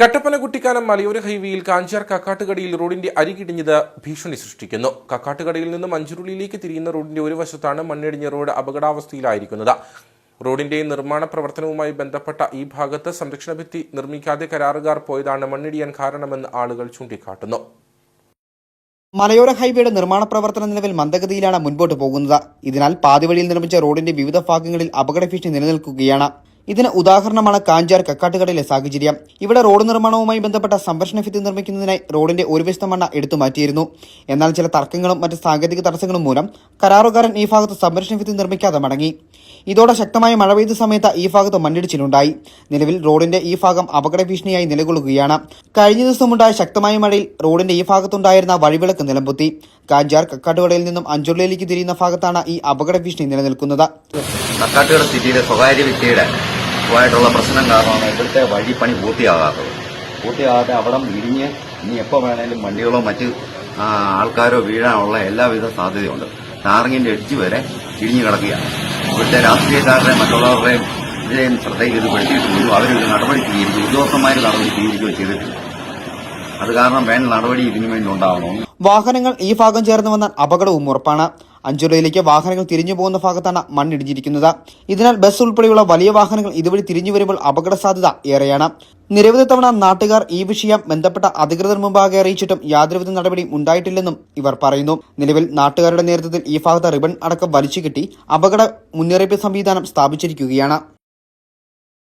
കട്ടപ്പന കുട്ടിക്കാനം മലയോര ഹൈവേയിൽ കാഞ്ചാർ കക്കാട്ടുകടിയിൽ റോഡിന്റെ അരികിടിഞ്ഞത് ഭീഷണി സൃഷ്ടിക്കുന്നു. കക്കാട്ടുകടയിൽ നിന്ന് മഞ്ചുരുളിയിലേക്ക് തിരിയുന്ന റോഡിന്റെ ഒരു വശത്താണ് മണ്ണിടിഞ്ഞ റോഡ് അപകടാവസ്ഥയിലായിരിക്കുന്നത്. റോഡിന്റെ നിർമ്മാണ പ്രവർത്തനവുമായി ബന്ധപ്പെട്ട ഈ ഭാഗത്ത് സംരക്ഷണ ഭിത്തി നിർമ്മിക്കാതെ കരാറുകാർ പോയതാണ് മണ്ണിടിയാൻ കാരണമെന്ന് ആളുകൾ ചൂണ്ടിക്കാട്ടുന്നു. മലയോര ഹൈവേയുടെ നിർമ്മാണ പ്രവർത്തന നിലവിൽ മന്ദഗതിയിലാണ് മുൻപോട്ട് പോകുന്നത്. ഇതിനാൽ പാതിവഴിയിൽ നിർമ്മിച്ച റോഡിന്റെ വിവിധ ഭാഗങ്ങളിൽ അപകട ഭീഷണി നിലനിൽക്കുകയാണ്. ഇതിന് ഉദാഹരണമാണ് കാഞ്ചാർ കക്കാട്ടുകടയിലെ സാഹചര്യം. ഇവിടെ റോഡ് നിർമ്മാണവുമായി ബന്ധപ്പെട്ട സംരക്ഷണ ഭിത്തി നിർമ്മിക്കുന്നതിനായി റോഡിന്റെ ഒരു വശത്തെ മണ്ണ എടുത്തു മാറ്റിയിരുന്നു. എന്നാൽ ചില തർക്കങ്ങളും മറ്റ് സാങ്കേതിക തടസ്സങ്ങളും മൂലം കരാറുകാരൻ ഈ ഭാഗത്ത് സംരക്ഷണ ഭിത്തി നിർമ്മിക്കാതെ മടങ്ങി. ഇതോടെ ശക്തമായ മഴ പെയ്ത സമയത്ത് ഈ ഭാഗത്ത് മണ്ണിടിച്ചിലുണ്ടായി. നിലവിൽ റോഡിന്റെ ഈ ഭാഗം അപകട ഭീഷണിയായി നിലകൊള്ളുകയാണ്. കഴിഞ്ഞ ദിവസമുണ്ടായ ശക്തമായ മഴയിൽ റോഡിന്റെ ഈ ഭാഗത്തുണ്ടായിരുന്ന വഴിവിളക്ക് നിലംപൊത്തി. കാഞ്ചാർ കക്കാട്ടുകടയിൽ നിന്നും അഞ്ചുള്ളിയിലേക്ക് തിരിയുന്ന ഭാഗത്താണ് ഈ അപകട ഭീഷണി നിലനിൽക്കുന്നത്. കക്കാട്ടുകട സിറ്റിയിലെ സ്വകാര്യ വ്യക്തിയുടെ ആയിട്ടുള്ള പ്രശ്നം കാരണമാണ് ഇവിടുത്തെ വഴിപ്പണി പൂർത്തിയാകാത്തത്. പൂർത്തിയാകാതെ അവിടം ഇടിഞ്ഞ് ഇനി എപ്പോൾ വേണേലും വണ്ടികളോ മറ്റ് ആൾക്കാരോ വീഴാനുള്ള എല്ലാവിധ സാധ്യതയുണ്ട്. ടാറിങ്ങിന്റെ എഡ്ജ് വരെ ഇടിഞ്ഞു കിടക്കുകയാണ്. ഇവിടുത്തെ രാഷ്ട്രീയക്കാരുടെയും മറ്റുള്ളവരുടെയും ഇതിനെയും ശ്രദ്ധയിൽ ഇത് പെടുത്തിയിട്ടുള്ളൂ അവരൊരു നടപടി സ്വീകരിച്ചു. ഉദ്യോഗസ്ഥന്മാർ നടപടി സ്വീകരിക്കുകയോ ചെയ്തിട്ടില്ല അത് കാരണം വേണ്ട നടപടി ഇതിനു വേണ്ടി ഉണ്ടാവണം. വാഹനങ്ങൾ ഈ ഭാഗം ചേർന്ന് വന്നാൽ അപകടവും ഉറപ്പാണ്. അഞ്ചുറയിലേക്ക് വാഹനങ്ങൾ തിരിഞ്ഞു പോകുന്ന ഭാഗത്താണ് മണ്ണിടിഞ്ഞിരിക്കുന്നത്. ഇതിനാൽ ബസ് ഉൾപ്പെടെയുള്ള വലിയ വാഹനങ്ങൾ ഇതുവഴി തിരിഞ്ഞു വരുമ്പോൾ അപകട സാധ്യത ഏറെയാണ്. നിരവധി തവണ നാട്ടുകാർ ഈ വിഷയം ബന്ധപ്പെട്ട അധികൃതർ മുമ്പാകെ അറിയിച്ചിട്ടും യാതൊരുവിധ നടപടിയും ഉണ്ടായിട്ടില്ലെന്നും ഇവർ പറയുന്നു. നിലവിൽ നാട്ടുകാരുടെ നേതൃത്വത്തിൽ ഈ ഭാഗത്ത് റിബൺ അടക്കം വലിച്ചു കെട്ടി അപകട മുന്നറിയിപ്പ് സംവിധാനം സ്ഥാപിച്ചിരിക്കുകയാണ്.